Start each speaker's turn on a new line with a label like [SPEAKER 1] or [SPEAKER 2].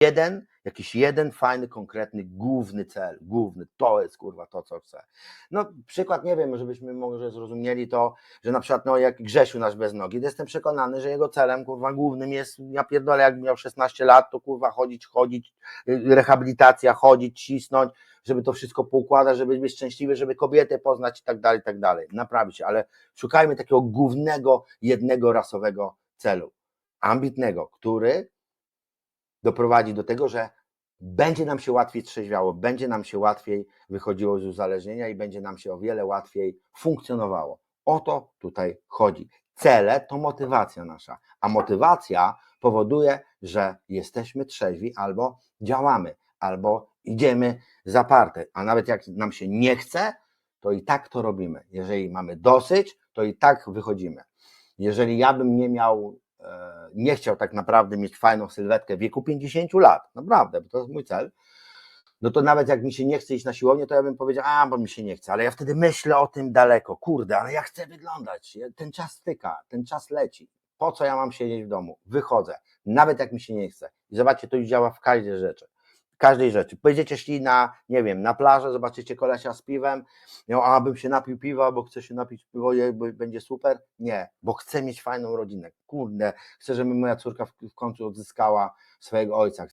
[SPEAKER 1] jeden, jakiś jeden fajny, konkretny, główny cel, główny, to jest kurwa to, co chcę. No przykład, nie wiem, żebyśmy może zrozumieli to, że na przykład, no jak Grzesiu nasz bez nogi, to jestem przekonany, że jego celem, kurwa, głównym jest, ja pierdolę, jak miał 16 lat, to kurwa chodzić, chodzić, y, rehabilitacja, chodzić, cisnąć, żeby to wszystko poukładać, żeby być szczęśliwy, żeby kobietę poznać i tak dalej, i tak dalej, naprawić się, ale szukajmy takiego głównego, jednego rasowego celu, ambitnego, który doprowadzi do tego, że będzie nam się łatwiej trzeźwiało, będzie nam się łatwiej wychodziło z uzależnienia i będzie nam się o wiele łatwiej funkcjonowało. O to tutaj chodzi. Cele to motywacja nasza, a motywacja powoduje, że jesteśmy trzeźwi albo działamy, albo idziemy zaparte, a nawet jak nam się nie chce, to i tak to robimy. Jeżeli mamy dosyć, to i tak wychodzimy. Jeżeli ja bym nie miał nie chciał tak naprawdę mieć fajną sylwetkę w wieku 50 lat, naprawdę, bo to jest mój cel, no to nawet jak mi się nie chce iść na siłownię, to ja bym powiedział, a bo mi się nie chce, ale ja wtedy myślę o tym daleko, kurde, ale ja chcę wyglądać, ten czas styka, ten czas leci, po co ja mam siedzieć w domu, wychodzę, nawet jak mi się nie chce. I zobaczcie, to już działa w każdej rzeczy, każdej rzeczy. Pojedziecie szli na, nie wiem, na plażę, zobaczycie kolesia z piwem, no, a bym się napił piwa, bo chcę się napić piwo, będzie super. Nie, bo chcę mieć fajną rodzinę. Kurde, chcę, żeby moja córka w, w końcu odzyskała swojego ojca.